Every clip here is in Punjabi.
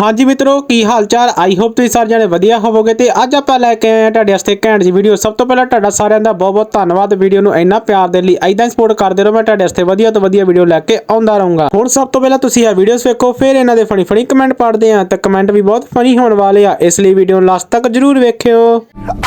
ਹਾਂਜੀ ਮਿੱਤਰੋ ਕੀ ਹਾਲ ਚਾਲ ਆਈ ਹੋਪ ਤੁਸੀਂ ਸਾਰੇ ਜਣੇ ਵਧੀਆ ਹੋਵੋਗੇ ਤੇ ਅੱਜ ਆਪਾਂ ਲੈ ਕੇ ਆਏ ਆ ਤੁਹਾਡੇ ਵਾਸਤੇ ਘੈਂਟ ਜੀ ਵੀਡੀਓ ਸਭ ਤੋਂ ਪਹਿਲਾਂ ਤੁਹਾਡਾ ਸਾਰਿਆਂ ਦਾ ਬਹੁਤ ਬਹੁਤ ਧੰਨਵਾਦ। ਵੀਡੀਓ ਨੂੰ ਇੰਨਾ ਪਿਆਰ ਦੇ ਲਈ ਐਦਾਂ ਹੀ ਸਪੋਰਟ ਕਰਦੇ ਰਹੋ। ਮੈਂ ਤੁਹਾਡੇ ਵਾਸਤੇ ਵਧੀਆ ਤੋਂ ਵਧੀਆ ਵੀਡੀਓ ਲੈ ਕੇ ਆਉਂਦਾ ਰਹੂੰਗਾ। ਹੁਣ ਸਭ ਤੋਂ ਪਹਿਲਾਂ ਤੁਸੀਂ ਇਹ ਵੀਡੀਓਸ ਵੇਖੋ ਫਿਰ ਇਹਨਾਂ ਦੇ ਫਨੀ ਫਨੀ ਕਮੈਂਟ ਪੜ੍ਹਦੇ ਆ ਤਾਂ ਕਮੈਂਟ ਵੀ ਬਹੁਤ ਫਨੀ ਹੋਣ ਵਾਲੇ ਆ। ਇਸ ਲਈ ਵੀਡੀਓ ਨੂੰ ਲਾਸਟ ਤੱਕ ਜ਼ਰੂਰ ਵੇਖਿਓ।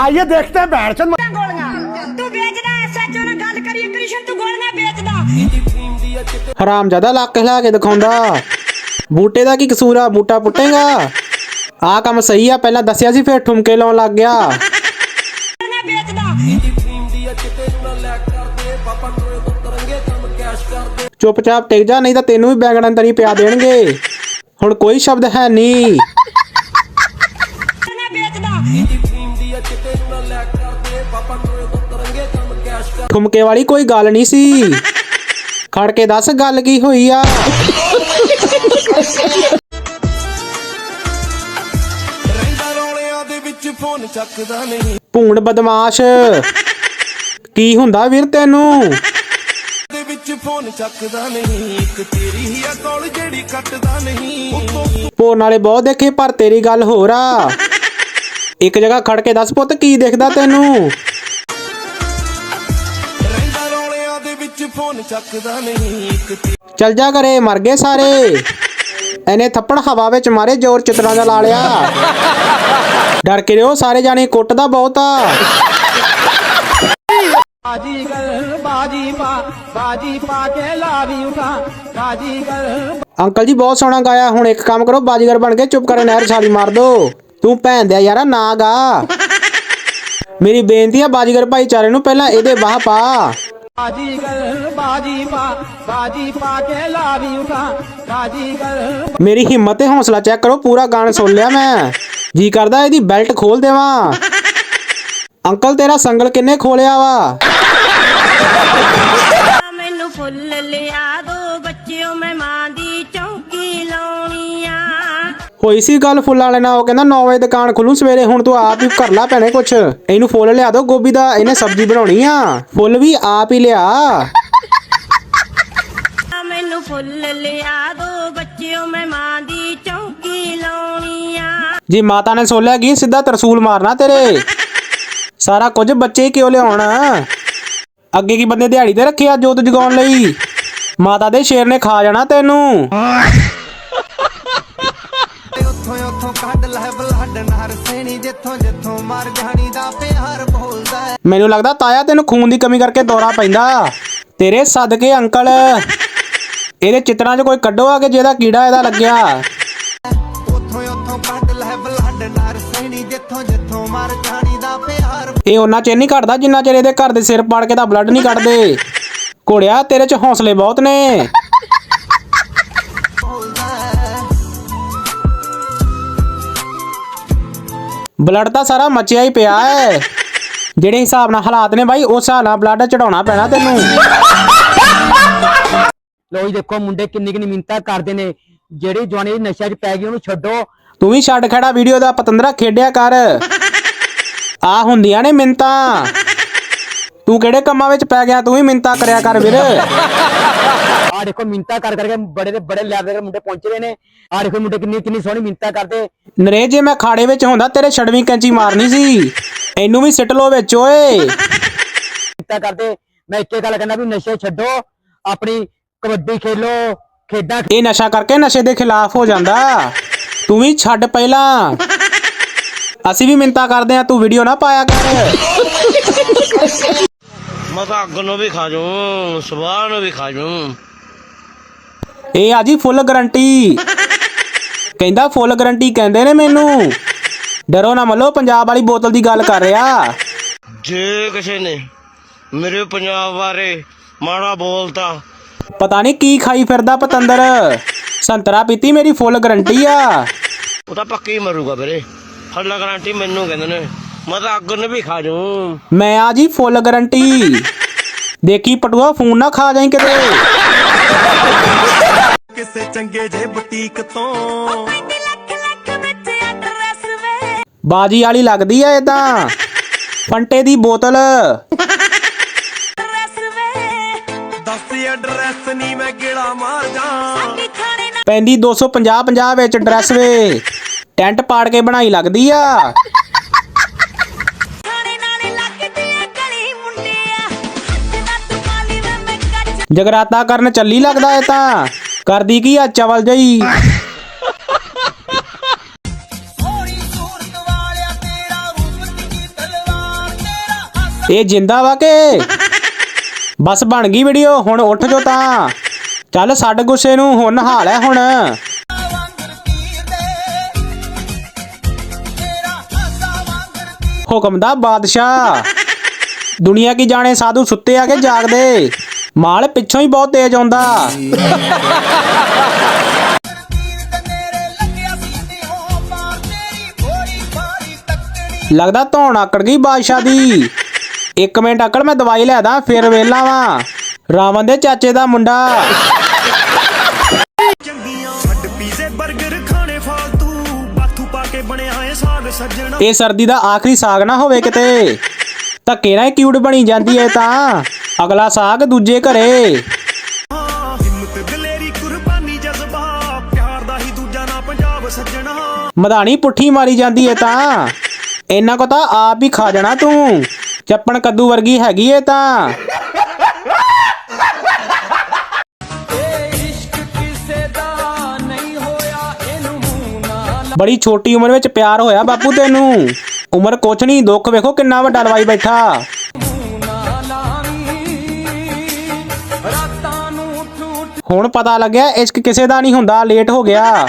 ਆਈਏ ਦੇਖਦੇ ਬੈਠ ਚੰਦ। ਤੂੰ ਵੇਚਦਾ ਐਸਐਚਓ ਨਾਲ ਗੱਲ ਕਰੀਏ ਕ੍ਰਿਸ਼ਨ ਤੂੰ ਗੋਲੀਆਂ ਵੇਚਦਾ। ਹਰਾਮਜ਼ਾਦਾ ਲੱਕ ਹਿਲਾ ਕੇ ਦਿਖਾਉਂਦਾ। ਬੂਟੇ ਦਾ ਕੀ ਕਸੂਰ ਆ? ਬੂਟਾ ਪੁੱਟੇਗਾ? ਆ ਕੰਮ ਸਹੀ ਆ, ਪਹਿਲਾਂ ਦੱਸਿਆ ਸੀ, ਫਿਰ ਠੁਮਕੇ ਲਾਉਣ ਲੱਗ ਗਿਆ। ਗੋਲੀਆਂ ਵੇਚਦਾ ਚੁੱਪਚਾਪ ਟਿਕ ਜਾ, ਨਹੀਂ ਤਾਂ ਤੈਨੂੰ ਵੀ ਬੈਗਣ ਅੰਦਰ ਹੀ ਪਿਆ ਦੇਣਗੇ। ਹੁਣ ਕੋਈ ਸ਼ਬਦ ਹੈ ਨਹੀਂ। ਠੁਮਕੇ ਵਾਲੀ ਕੋਈ ਗੱਲ ਨਹੀਂ ਸੀ। ਖੜ ਕੇ ਦੱਸ ਗੱਲ ਕੀ ਹੋਈ ਆ? ਰਹਿੰਦਾ ਰੌਲਿਆਂ ਦੇ ਵਿੱਚ ਫੋਨ ਚੱਕਦਾ ਨਹੀਂ ਭੂਣ ਬਦਮਾਸ਼। ਕੀ ਹੁੰਦਾ ਵੀਰ ਤੈਨੂੰ? ਦੇ ਵਿੱਚ ਫੋਨ ਚੱਕਦਾ ਨਹੀਂ ਇੱਕ ਤੇਰੀ ਹੀ ਆ ਕੋਲ ਜਿਹੜੀ ਕੱਟਦਾ ਨਹੀਂ ਉੱਤੋਂ ਭੋਰ ਨਾਲੇ ਬਹੁਤ ਦੇਖੇ, ਪਰ ਤੇਰੀ ਗੱਲ ਹੋਰ ਆ। ਇੱਕ ਜਗ੍ਹਾ ਖੜ ਕੇ ਦੱਸ ਪੁੱਤ, ਕੀ ਦੇਖਦਾ ਤੈਨੂੰ? ਰਹਿੰਦਾ ਰੌਲਿਆਂ ਦੇ ਵਿੱਚ ਫੋਨ ਚੱਕਦਾ ਨਹੀਂ ਇੱਕ ਤੇ- ਚੱਲ ਜਾ ਘਰੇ, ਮਰ ਗਏ ਸਾਰੇ। ਇਹਨੇ ਥੱਪੜ ਹਵਾ ਵਿੱਚ ਮਾਰੇ ਜ਼ੋਰ ਚਿਤਰਾਂ ਦਾ ਲਾ ਲਿਆ। ਡਰ ਕੇ ਰਿਓ ਸਾਰੇ ਜਾਣੇ ਕੁੱਟਦਾ ਬਹੁਤ ਆ। ਬਾਜੀਗਰ ਬਾਜੀ ਪਾ ਬਾਜੀ ਪਾ ਕੇ ਲਾਵੀ ਉਠਾ ਬਾਜੀਗਰ ਅੰਕਲ ਜੀ ਬਹੁਤ ਸੋਹਣਾ ਗਾਇਆ ਹੁਣ ਇੱਕ ਕੰਮ ਕਰੋ ਬਾਜੀਗਰ ਬਣ ਕੇ ਚੁੱਪ ਕਰੇ ਨਹਿਰ ਛਾਲੀ ਮਾਰ ਦੋ। ਤੂੰ ਭੈਣ ਦਿਆ ਯਾਰਾ ਨਾ ਗਾ। ਮੇਰੀ ਬੇਨਤੀ ਆ ਬਾਜੀਗਰ ਭਾਈਚਾਰੇ ਨੂੰ ਪਹਿਲਾਂ ਇਹਦੇ ਬਾਹ ਪਾ। ਬਾਜੀਗਰ ਬਾਜੀ ਪਾ ਬਾਜੀ ਪਾ ਕੇ ਲਾਵੀ ਉਠਾ ਬਾਜੀਗਰ ਮੇਰੀ ਹਿੰਮਤ ਤੇ ਹੌਸਲਾ ਚੈੱਕ ਕਰੋ, ਪੂਰਾ ਗਾਣਾ ਸੁਣ ਲਿਆ ਮੈਂ। ਜੀ ਕਰਦਾ, ਇਹਦੀ ਬੈਲਟ ਖੋਲ ਦੇਵਾਂ। ਅੰਕਲ, ਤੇਰਾ ਸੰਗਲ ਕਿੰਨੇ ਖੋਲਿਆ ਵਾ? ਹੋਈ ਸੀ ਗੱਲ ਫੁੱਲਾਂ ਵਾਲੇ ਨਾਲ ਉਹ ਕਹਿੰਦਾ 9 ਵਜੇ ਦੁਕਾਨ ਖੁੱਲੂ ਸਵੇਰੇ ਹੁਣ ਤੂੰ ਆਪ ਹੀ ਕਰ ਲਾ ਭੈਣੇ ਕੁਛ। ਇਹਨੂੰ ਫੁੱਲ ਲਿਆ ਦੋ ਗੋਭੀ ਦਾ ਇਹਨੇ ਸਬਜ਼ੀ ਬਣਾਉਣੀ ਆ। ਫੁੱਲ ਵੀ ਆਪ ਹੀ ਲਿਆ। ਮੈਨੂੰ ਫੁੱਲ ਲਿਆ ਦੋ ਬੱਚਿਓ ਮੈਂ ਮਾਂ ਦੀ ਚੌਂਕੀ ਲਾਉਣੀ ਆ। ਜੀ ਮਾਤਾ ਨੇ ਸੋਲਿਆ ਗਈ ਸਿੱਧਾ ਤਰਸੂਲ ਮਾਰਨਾ ਤੇਰੇ। ਸਾਰਾ ਕੁਝ ਬੱਚੇ ਹੀ ਕਿਉਂ ਲਿਆਉਣ? ਅੱਗੇ ਕੀ ਬੰਦੇ ਦਿਹਾੜੀ ਤੇ ਰੱਖਿਆ ਜੋਤ ਜਗਾਉਣ ਲਈ? ਮਾਤਾ ਦੇ ਸ਼ੇਰ ਨੇ ਖਾ ਜਾਣਾ ਤੈਨੂੰ। ਲੈ ਬਲੱਡ ਨਹਰ ਸੇਣੀ ਜਿੱਥੋਂ ਜਿੱਥੋਂ ਮਰ ਜਾਣੀ ਦਾ ਪਿਆਰ ਬੋਲਦਾ ਹੈ। ਮੈਨੂੰ ਲੱਗਦਾ ਤਾਇਆ ਤੈਨੂੰ ਖੂਨ ਦੀ ਕਮੀ ਕਰਕੇ ਦੌਰਾ ਪੈਂਦਾ। ਤੇਰੇ ਸਦਕੇ ਅੰਕਲ ਇਹਦੇ ਚਿੱਤਰਾਂ 'ਚ ਕੋਈ ਕੱਢੋ ਆ ਕਿ ਜਿਹਦਾ ਕੀੜਾ ਇਹਦਾ ਲੱਗਿਆ। ਉੱਥੋਂ ਉੱਥੋਂ ਕੱਢ ਲੈ ਬਲੱਡ ਨਹਰ ਸੇਣੀ ਜਿੱਥੋਂ ਜਿੱਥੋਂ ਮਰ ਜਾਣੀ ਦਾ ਪਿਆਰ ਇਹ ਉਹਨਾਂ ਚਿਰ ਨਹੀਂ ਘਟਦਾ ਜਿੰਨਾ ਚਿਰ ਇਹਦੇ ਘਰ ਦੇ ਸਿਰ ਪਾੜ ਕੇ ਤਾਂ ਬਲੱਡ ਨਹੀਂ ਕੱਢਦੇ। ਘੋੜਿਆ ਤੇਰੇ 'ਚ ਹੌਸਲੇ ਬਹੁਤ ਨੇ। ਬਲੱਡ ਤਾਂ ਸਾਰਾ ਮੱਚਿਆ ਹੀ ਪਿਆ ਹੈ। ਜਿਹੜੇ ਹਿਸਾਬ ਨਾਲ ਹਾਲਾਤ ਨੇ ਬਾਈ ਉਸ ਹਿਸਾਬ ਨਾਲ ਬਲੱਡ ਚੜਾਉਣਾ ਪੈਣਾ ਤੈਨੂੰ। ਲੋ ਜੀ ਦੇਖੋ ਮੁੰਡੇ ਕਿੰਨੀ ਕਿੰਨੀ ਮਿੰਤਾ ਕਰਦੇ ਨੇ। ਜਿਹੜੀ ਜਵਾਨੀ ਨਸ਼ਾ 'ਚ ਪੈ ਗਈ ਉਹਨੂੰ ਛੱਡੋ। ਤੂੰ ਵੀ ਛੱਡ ਖੜਾ ਵੀਡੀਓ ਦਾ ਪਤੰਦਰਾ ਖੇਡਿਆ ਕਰ। ਆ ਹੁੰਦੀਆਂ ਨੇ ਮਿੰਤਾਂ ਤੂੰ ਕਿਹੜੇ ਕੰਮਾਂ ਵਿੱਚ ਪੈ ਗਿਆ? ਤੂੰ ਵੀ ਮਿੰਤਾ ਕਰਿਆ ਕਰ ਵੀਰ। ਆਹ ਦੇਖੋ ਮਿੰਤਾ ਕਰ ਕਰਕੇ ਬੜੇ ਦੇ ਬੜੇ ਲੈਵਲ ਦੇ ਮੁੰਡੇ ਪਹੁੰਚੇ ਨੇ। ਆਹ ਦੇਖੋ ਮੁੰਡੇ ਕਿੰਨੀ ਕਿੰਨੀ ਸੋਹਣੀ ਮਿੰਤਾ ਕਰਦੇ। ਨਰੇ ਜੇ ਮੈਂ ਖਾੜੇ ਵਿੱਚ ਹੁੰਦਾ ਤੇਰੇ ਛੜਵੀਂ ਕੈਂਚੀ ਮਾਰਨੀ ਸੀ। ਇਹਨੂੰ ਵੀ ਸਿੱਟ ਲੋ ਵਿੱਚ ਓਏ। ਮਿੰਤਾ ਕਰਦੇ। ਮੈਂ ਇੱਕੇ ਗੱਲ ਕਹਿੰਦਾ ਵੀ ਨਸ਼ੇ ਛੱਡੋ ਆਪਣੀ ਕਬੱਡੀ ਖੇਲੋ ਖੇਡਾਂ ਇਹ ਨਸ਼ਾ ਕਰਕੇ ਨਸ਼ੇ ਦੇ ਖਿਲਾਫ ਹੋ ਜਾਂਦਾ। ਤੂੰ ਵੀ ਛੱਡ ਪਹਿਲਾਂ। ਅਸੀਂ ਵੀ ਮਿੰਤਾ ਕਰਦੇ ਆ ਤੂੰ ਵੀਡੀਓ ਨਾ ਪਾਇਆ ਕਰ। ਮੈਂ ਤਾਂ ਅੱਗ ਨੂੰ ਵੀ ਖਾ ਜੂ ਸਵਾਹ ਨੂੰ ਵੀ ਖਾ ਜੂ ਇਹ ਆ ਜੀ ਫੁੱਲ ਗਰੰਟੀ ਕਹਿੰਦਾ ਫੁੱਲ ਗਰੰਟੀ ਕਹਿੰਦੇ ਨੇ ਮੈਨੂੰ। ਡਰੋ ਨਾ ਮੱਲੋ ਪੰਜਾਬ ਵਾਲੀ ਬੋਤਲ ਦੀ ਗੱਲ ਕਰ ਰਿਹਾ। ਜੇ ਕਿਸੇ ਨੇ ਮੇਰੇ ਪੰਜਾਬ ਬਾਰੇ ਮਾੜਾ ਬੋਲਤਾ। ਪਤਾ ਨਹੀਂ ਕੀ ਖਾਈ ਫਿਰਦਾ ਪਤੰਦਰ। ਸੰਤਰਾ ਪੀਤੀ ਮੇਰੀ ਫੁੱਲ ਗਰੰਟੀ ਆ। ਉਹ ਤਾਂ ਪੱਕੀ ਮਰੂਗਾ ਵੀਰੇ। ਫੱਲਾ ਗਾਰੰਟੀ ਮੈਨੂੰ ਕਹਿੰਦੇ ਨੇ। ਮੈਂ ਤਾਂ ਅੱਗ ਨੂੰ ਵੀ ਖਾ ਜੂ ਮੈਂ ਆ ਜੀ ਫੁੱਲ ਗਰੰਟੀ ਦੇਖੀ ਪਟੂਆ ਫੋਨ ਨਾ ਖਾ ਜਾਈ ਕਿਤੇ। ਕਿਸੇ ਚੰਗੇ ਜੇ ਬੁਟੀਕ ਤੋਂ। ਪੈਂਦੀ ਲੱਖ ਲੱਖ ਵਿੱਚ ਐਡਰੈਸ ਵੇ ਬਾਜੀ ਵਾਲੀ ਲੱਗਦੀ ਐ ਇਦਾਂ ਫੰਟੇ ਦੀ ਬੋਤਲ। ਐਡਰੈਸ ਵੇ ਦੱਸ ਐਡਰੈਸ ਨਹੀਂ ਮੈਂ ਗੇੜਾ ਮਾਰ ਜਾ ਪੈਂਦੀ 250 50 ਵਿੱਚ ਡਰੈਸ ਵੇ। ਟੈਂਟ ਪਾੜ ਕੇ ਬਣਾਈ ਲੱਗਦੀ ਆ। ਜਗਰਾਤਾ ਕਰਨ ਚੱਲੀ ਲੱਗਦਾ ਏ ਤਾਂ। ਕਰਦੀ ਕੀ ਆ, ਚਵਲ ਜਈ? ਇਹ ਜਿੰਦਾ ਵਾ ਕੇ? ਬਸ ਬਣ ਗਈ ਵੀਡੀਓ, ਹੁਣ ਉੱਠ ਜੋ ਤਾਂ। ਚੱਲ ਛੱਡ ਗੁੱਸੇ ਨੂੰ, ਹੁਣ ਹਾਲ ਹੈ ਹੁਣ। ਹੁਕਮ ਦਾ ਬਾਦਸ਼ਾਹ। ਦੁਨੀਆ ਕੀ ਜਾਣੇ ਸਾਧੂ ਸੁੱਤੇ ਆ ਕੇ ਜਾਗਦੇ? ਮਾਲ ਪਿੱਛੋਂ ਹੀ ਬਹੁਤ ਤੇਜ਼ ਆਉਂਦਾ। ਲੱਗਦਾ ਧੌਣ ਆਕੜ ਗਈ ਬਾਦਸ਼ਾਹ ਦੀ। ਇੱਕ ਮਿੰਟ ਅਕਲ ਮੈਂ ਦਵਾਈ ਲੈਦਾ ਫਿਰ ਵੇਲਾ ਵਾਂ। ਰਾਵਣ ਦੇ ਚਾਚੇ ਦਾ ਮੁੰਡਾ। ਇਹ ਸਰਦੀ ਦਾ ਆਖਰੀ ਸਾਗ ਨਾ ਹੋਵੇ ਕਿਤੇ। ਧੱਕੇ ਨਾਲ ਕਿਊਟ ਬਣੀ ਜਾਂਦੀ ਏ ਤਾਂ। ਅਗਲਾ ਸਾਗ ਦੂਜੇ ਘਰੇ। ਹਿੰਮਤ ਦਲੇਰੀ ਕੁਰਬਾਨੀ ਜਜ਼ਬਾ। ਪਿਆਰ ਦਾ ਹੀ ਦੂਜਾ ਨਾ ਪੰਜਾਬ ਸੱਜਣਾ। ਮਧਾਣੀ ਪੁੱਠੀ ਮਾਰੀ ਜਾਂਦੀ ਏ ਤਾਂ। ਇਹਨਾਂ ਕੋ ਤਾਂ ਆਪ ਹੀ ਖਾ ਜਾਣਾ ਤੂੰ। ਚੱਪਣ ਕੱਦੂ ਵਰਗੀ ਹੈਗੀ ਏ ਤਾਂ। ਬੜੀ ਛੋਟੀ ਉਮਰ ਵਿੱਚ ਪਿਆਰ ਹੋਇਆ ਬਾਪੂ ਤੈਨੂੰ। ਉਮਰ ਕੁਛ ਨਹੀਂ ਦੁੱਖ ਵੇਖੋ ਕਿੰਨਾ ਵੱਡਾ ਲਵਾਈ ਬੈਠਾ। ਹੁਣ ਪਤਾ ਲੱਗਿਆ ਇਸ਼ਕ ਕਿਸੇ ਦਾ ਨਹੀਂ ਹੁੰਦਾ ਲੇਟ ਹੋ ਗਿਆ।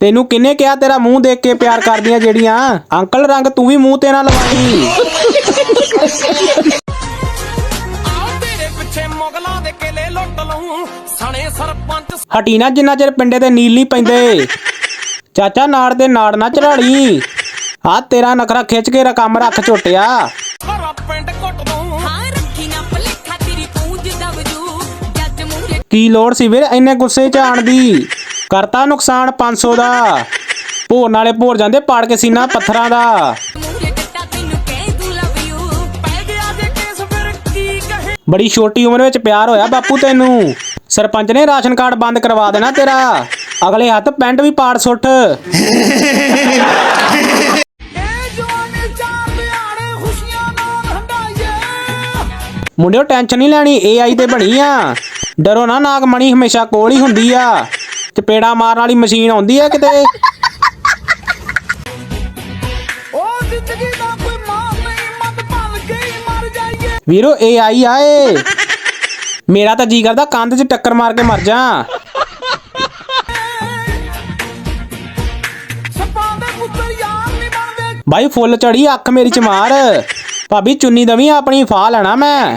ਤੈਨੂੰ ਕਿੰਨੇ ਕਿਹਾ ਤੇਰਾ ਮੂੰਹ ਦੇਖ ਕੇ ਪਿਆਰ ਕਰਦੀਆਂ ਜਿਹੜੀਆਂ? ਅੰਕਲ ਰੰਗ ਤੂੰ ਵੀ ਮੂੰਹ ਤੇ ਨਾ ਲਵਾਈ ਹਟੀ ਨਾ ਜਿੰਨਾ ਚਿਰ ਪਿੰਡੇ ਤੇ ਨੀਲ ਪੈਂਦੇ। ਚਾਚਾ ਨਾੜ ਦੇ ਨਾੜ ਨਾ ਚੜਾੜੀ ਆ ਤੇਰਾ ਨਖਰਾ ਖਿੱਚ ਕੇ ਰ ਕੰਮ ਰੱਖ ਝੋਟਿਆ। ਪਿੰਡ ਕੁੱਟ ਕੀ ਲੋੜ ਸੀ ਵੀਰ? ਇੰਨੇ ਗੁੱਸੇ ਚ ਆਣ ਦੀ। ਕਰਤਾ ਨੁਕਸਾਨ 500 ਦਾ। ਭੋਰ ਨਾਲੇ ਭੋਰ ਜਾਂਦੇ ਪਾੜ ਕੇ ਸੀਨਾ ਪੱਥਰਾਂ ਦਾ। ਬੜੀ ਛੋਟੀ ਉਮਰ ਵਿੱਚ ਪਿਆਰ ਹੋਇਆ ਬਾਪੂ ਤੈਨੂੰ। ਸਰਪੰਚ ਨੇ ਰਾਸ਼ਨ ਕਾਰਡ ਬੰਦ ਕਰਵਾ ਦੇਣਾ ਤੇਰਾ। ਅਗਲੇ ਹੱਥ ਪੈਂਟ ਵੀ ਪਾੜ ਸੁੱਟ। ਮੁੰਡਿਓ, ਟੈਨਸ਼ਨ ਨਹੀਂ ਲੈਣੀ AI ਤੇ ਬਣੀ ਆ। ਡਰੋ ਨਾ ਨਾਗਮਣੀ ਹਮੇਸ਼ਾ ਕੋਲ ਹੀ ਹੁੰਦੀ ਆ। ਚਪੇੜਾ ਮਾਰਨ ਵਾਲੀ ਮਸ਼ੀਨ ਆਉਂਦੀ ਆ ਕਿਤੇ। ਉਹ ਜ਼ਿੰਦਗੀ ਦਾ ਕੋਈ ਮਾਰ ਨਹੀਂ ਮਨ ਭੰਨ ਕੇ ਹੀ ਮਰ ਜਾਈਏ। ਵੀਰੋ AI ਆਏ ਮੇਰਾ ਤਾਂ ਜੀ ਕਰਦਾ ਕੰਧ 'ਚ ਟੱਕਰ ਮਾਰ ਕੇ ਮਰ ਜਾ। ਸੱਪਾਂ ਦੇ ਪੁੱਤਰ ਯਾਰ ਨਹੀਂ ਬਣਦੇ। ਬਾਈ ਫੁੱਲ ਚੜੀ ਅੱਖ ਮੇਰੀ ਚ ਮਾਰ। ਭਾਬੀ ਚੁੰਨੀ ਦਵੀਂ ਆਪਣੀ ਫਾਹ ਲੈਣਾ ਮੈਂ।